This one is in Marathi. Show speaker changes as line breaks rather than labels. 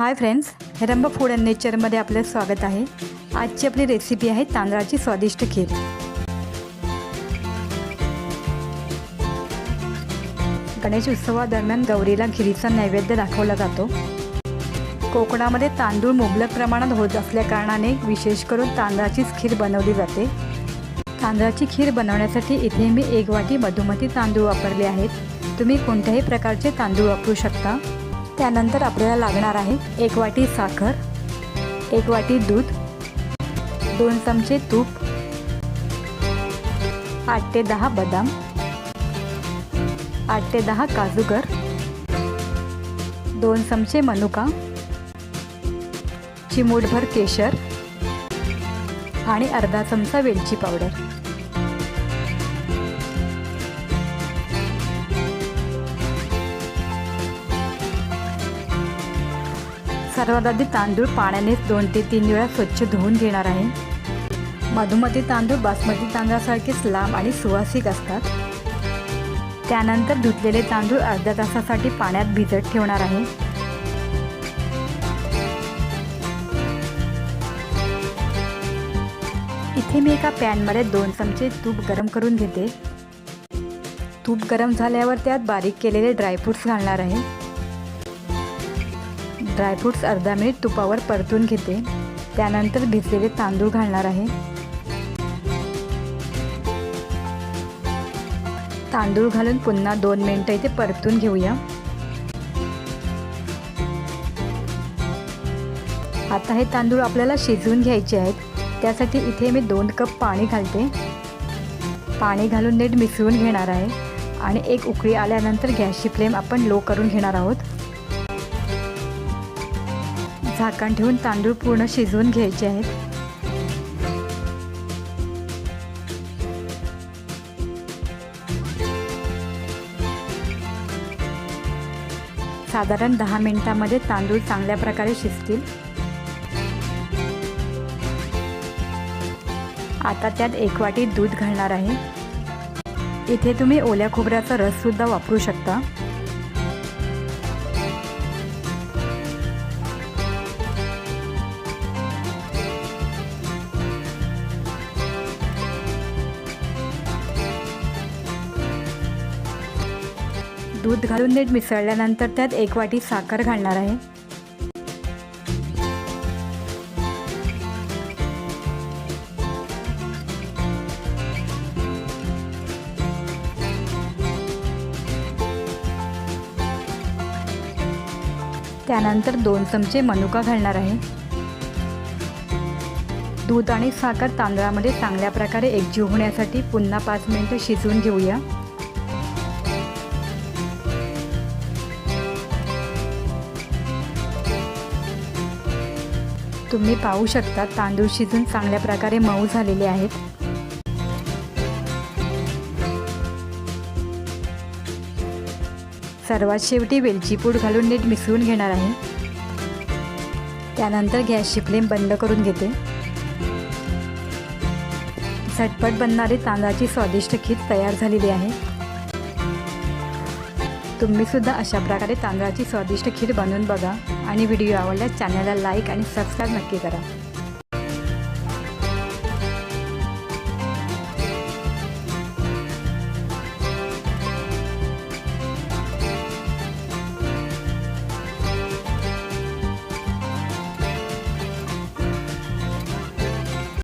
Hi friends Heramb food and नेचरमध्ये आपलं स्वागत आहे. आजची आपली रेसिपी आहे तांदळाची स्वादिष्ट खीर. गणेश उत्सवादरम्यान गौरीला खिरीचा नैवेद्य दाखवला जातो. कोकणामध्ये तांदूळ मुबलक प्रमाणात होत असल्याकारणाने विशेष करून तांदळाचीच खीर बनवली जाते. तांदळाची खीर बनवण्यासाठी इथे मी एक वाटी मधुमती तांदूळ वापरले आहेत. तुम्ही कोणत्याही प्रकारचे तांदूळ वापरू शकता. त्यानंतर आपल्याला लागणार आहे एक वाटी साखर एक वाटी दूध दोन चमचे तूप आठ ते दहा बदाम आठ ते दहा काजूगर दोन चमचे मनुका चिमूटभर केशर आणि अर्धा चमचा वेलची पावडर. सर्वात आधी तांदूळ पाण्याने दोन ते तीन वेळा स्वच्छ धुवून घेणार आहे. मधुमती तांदूळ बासमती तांदळासारखेच लांब आणि सुवासिक असतात. त्यानंतर धुतलेले तांदूळ अर्ध्या तासासाठी पाण्यात भिजत ठेवणार आहे. इथे मी एका पॅनमध्ये दोन चमचे तूप गरम करून घेते. तूप गरम झाल्यावर त्यात बारीक केलेले ड्रायफ्रूट्स घालणार आहे. ड्रायफ्रूट्स अर्धा मिनिट तुपावर परतून घेते. त्यानंतर भिजलेले तांदूळ घालणार आहे. तांदूळ घालून पुन्हा दोन मिनटं इथे परतून घेऊया. आता हे तांदूळ आपल्याला शिजवून घ्यायचे आहेत. त्यासाठी इथे मी दोन कप पाणी घालते. पाणी घालून नीट मिसळून घेणार आहे. आणि एक उकळी आल्यानंतर गॅसची फ्लेम आपण लो करून घेणार आहोत. झाकण ठेवून तांदूळ पूर्ण शिजवून घ्यायचे आहेत. साधारण दहा मिनिटांमध्ये तांदूळ चांगल्या प्रकारे शिजतील. आता त्यात एक वाटी दूध घालणार आहे. इथे तुम्ही ओल्या खोबऱ्याचा रससुद्धा वापरू शकता. दूध घालून नीट मिसळल्यानंतर त्यात एक वाटी साखर घालणार आहे. त्यानंतर दोन चमचे मनुका घालणार आहे. दूध आणि साखर तांदळामध्ये चांगल्या प्रकारे एकजीव होण्यासाठी पुन्हा पाच मिनिटं शिजवून घेऊया. तुम्ही पाहू शकता तांदूळ शिजून चांगल्या प्रकारे मऊ झालेले आहेत. सर्वात शेवटी वेलची पूड घालून नीट मिसळून घेणार आहे. त्यानंतर गॅसची फ्लेम बंद करून घेते. झटपट बनणारी तांदळाची स्वादिष्ट खीर तयार झालेली आहे. तुम्ही सुद्धा अशा प्रकारे तांदळाची स्वादिष्ट खीर बनवून बघा आणि व्हिडिओ आवडल्यास चॅनलला लाईक आणि सबस्क्राईब नक्की करा.